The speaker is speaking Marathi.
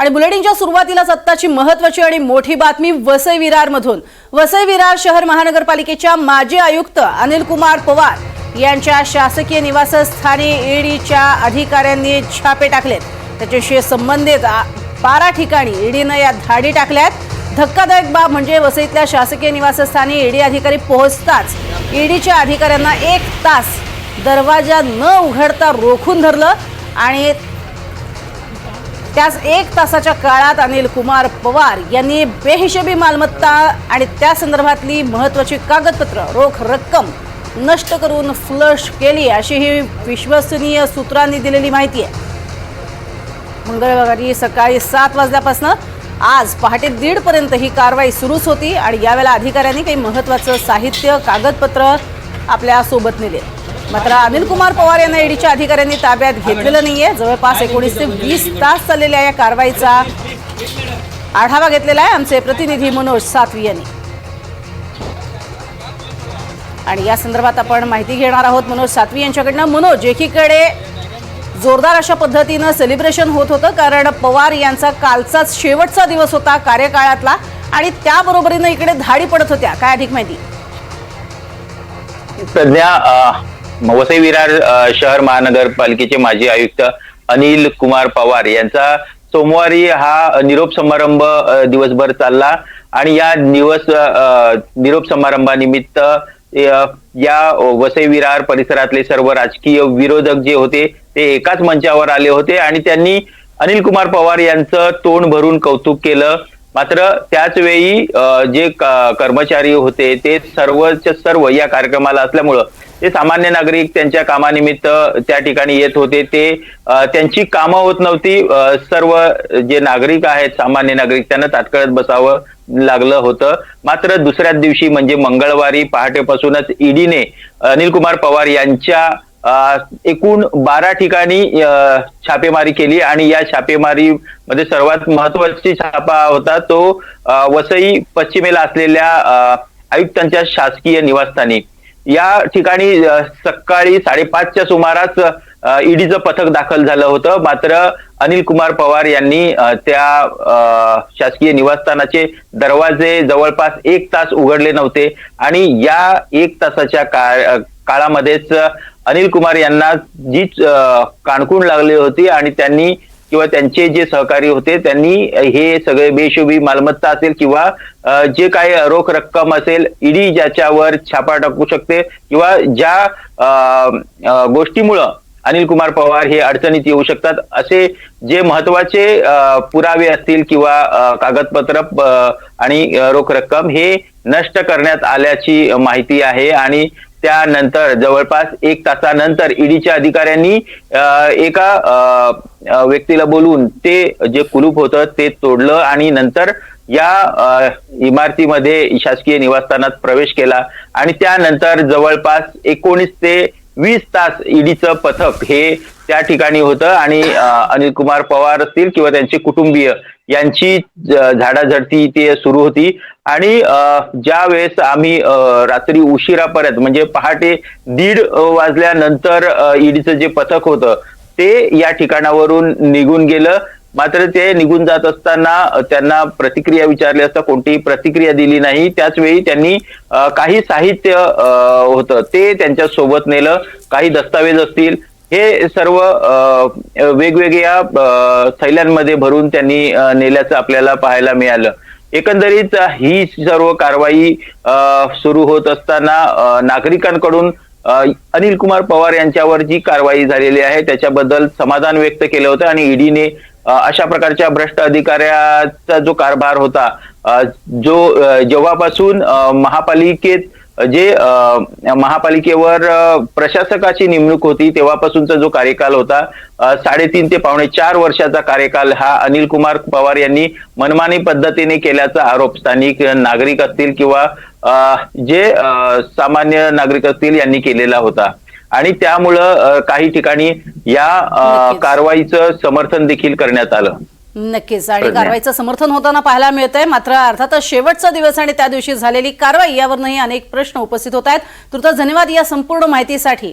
आणि बुलेटिनच्या सुरुवातीलाच आत्ताची महत्वाची आणि मोठी बातमी वसई विरारमधून. वसई विरार शहर महानगरपालिकेच्या माजी आयुक्त अनिल कुमार पवार यांच्या शासकीय निवासस्थानी ईडीच्या अधिकाऱ्यांनी छापे टाकलेत. त्याच्याशी संबंधित बारा ठिकाणी ईडीनं या धाडी टाकल्यात. धक्कादायक बाब म्हणजे वसईतल्या शासकीय निवासस्थानी ईडी अधिकारी पोहोचताच ईडीच्या अधिकाऱ्यांना एक तास दरवाजा न उघडता रोखून धरलं आणि त्याच एक तासाच्या काळात अनिल कुमार पवार यांनी बेहिशेबी मालमत्ता आणि त्या संदर्भातली महत्त्वाची कागदपत्र रोख रक्कम नष्ट करून फ्लश केली अशी ही विश्वसनीय सूत्रांनी दिलेली माहिती आहे. मंगळवारी सकाळी सात वाजल्यापासून आज पहाटे दीडपर्यंत ही कारवाई सुरूच होती आणि यावेळेला अधिकाऱ्यांनी काही महत्त्वाचं साहित्य कागदपत्र आपल्यासोबत नेले. मात्र अनिल कुमार पवार यांना ईडीच्या अधिकाऱ्यांनी ताब्यात घेतलेलं नाहीये. जवळपास एकोणीस ते वीस तास चाललेल्या या कारवाईचा आढावा घेतलेला आहे आमचे प्रतिनिधी मनोज सातवी यांनी. आणि या संदर्भात आपण माहिती घेणार आहोत मनोज सातवी यांच्याकडनं. मनोज एकीकडे जोरदार अशा पद्धतीनं सेलिब्रेशन होत होतं कारण पवार यांचा कालचाच शेवटचा दिवस होता कार्यकाळातला आणि त्याबरोबरीनं इकडे धाडी पडत होत्या. काय अधिक माहिती? सध्या वसई विरार शहर महानगरपालिकेचे माजी आयुक्त अनिल कुमार पवार यांचा सोमवारी हा निरोप समारंभ दिवसभर चालला. आणि या दिवस निरोप समारंभानिमित्त या वसई विरार परिसरातले सर्व राजकीय विरोधक जे होते ते एकाच मंचावर आले होते आणि त्यांनी अनिल कुमार पवार यांचं तोंड भरून कौतुक केलं. मात्र त्याच वेळी जे कर्मचारी होते ते सर्वच सर्व या कार्यक्रमाला असल्यामुळं ते सामान्य नागरिक त्यांच्या कामानिमित्त त्या ठिकाणी येत होते ते त्यांची कामं होत नव्हती. सर्व जे नागरिक आहेत सामान्य नागरिक त्यांना तात्काळत बसावं लागलं होतं. मात्र दुसऱ्याच दिवशी म्हणजे मंगळवारी पहाटेपासूनच ईडीने अनिल कुमार पवार यांच्या अ, एकूण बारा ठिकाणी छापेमारी केली आणि या छापेमारी मध्ये सर्वात महत्वाची छापा होता तो वसई पश्चिमेला असलेल्या आयुक्तांच्या शासकीय निवासस्थानी. या ठिकाणी सकाळी साडेपाचच्या सुमारास ईडीचं पथक दाखल झालं होतं. मात्र अनिल कुमार पवार यांनी त्या शासकीय निवासस्थानाचे दरवाजे जवळपास एक तास उघडले नव्हते. आणि या एक तासाच्या काळ काळामध्येच अनिल कुमार यांना जी अ, काणकूण लागली होती आणि त्यांनी किंवा त्यांचे जे सहकारी होते त्यांनी हे सगळे बेशुभी मालमत्ता असेल किंवा जे काही रोख रक्कम असेल ईडी ज्याच्यावर छापा टाकू शकते किंवा ज्या अ, गोष्टीमुळं अनिल कुमार पवार हे अडचणीत येऊ शकतात असे जे महत्त्वाचे पुरावे असतील किंवा कागदपत्र आणि रोख रक्कम हे नष्ट करण्यात आल्याची माहिती आहे. आणि त्यानंतर जवळपास एक तासानंतर ईडीच्या अधिकाऱ्यांनी एका अ, व्यक्तीला बोलून ते जे कुलूप होतं ते तोडलं आणि नंतर या इमारतीमध्ये शासकीय निवासस्थानात प्रवेश केला. आणि त्यानंतर जवळपास एकोणीस ते वीस तास ईडीचं पथक हे त्या ठिकाणी होतं आणि अनिल कुमार पवार असतील किंवा त्यांचे कुटुंबीय यांची झाडाझडती ते सुरू होती. आणि ज्या वेळेस आम्ही रात्री उशिरापर्यंत म्हणजे पहाटे दीड वाजल्यानंतर ईडीचं जे पथक होतं ते या ठिकाणावरून निघून गेलं. मात्र ते निघून जात असताना त्यांना प्रतिक्रिया विचारली असता कोणतीही प्रतिक्रिया दिली नाही. त्याच वेळी त्यांनी काही साहित्य होतं ते त्यांच्यासोबत नेलं. काही दस्तावेज असतील. हे सर्व वेगवेगळ्या थैल्यांमध्ये भरून त्यांनी नेल्याचं आपल्याला पाहायला मिळालं. एकंदरीत ही सर्व कारवाई अ, सुरू होत असताना नागरिकांकडून अनिल कुमार पवार यांच्यावर जी कारवाई झालेली आहे त्याच्याबद्दल समाधान व्यक्त केलं होतं आणि ईडीने अशा प्रकारच्या भ्रष्ट अधिकाऱ्याचा जो कारभार होता जो जेव्हापासून महापालिकेत जे महापालिकेवर प्रशासकाची नेमणूक होती तेव्हापासूनचा जो कार्यकाल होता साडेतीन ते पावणे चार वर्षाचा कार्यकाल हा अनिल कुमार पवार यांनी मनमानी पद्धतीने केल्याचा आरोप स्थानिक नागरिक असतील किंवा जे सामान्य नागरिक असतील यांनी केलेला होता. आणि त्यामुळं काही ठिकाणी या. कारवाईचं समर्थन देखील करण्यात आलं. नक्कीच. आणि. कारवाईचं समर्थन होताना पाहायला मिळतंय. मात्र अर्थातच शेवटचा दिवस आणि त्या दिवशी झालेली कारवाई यावरही अनेक प्रश्न उपस्थित होत आहेत. तुर्त धन्यवाद या संपूर्ण माहितीसाठी.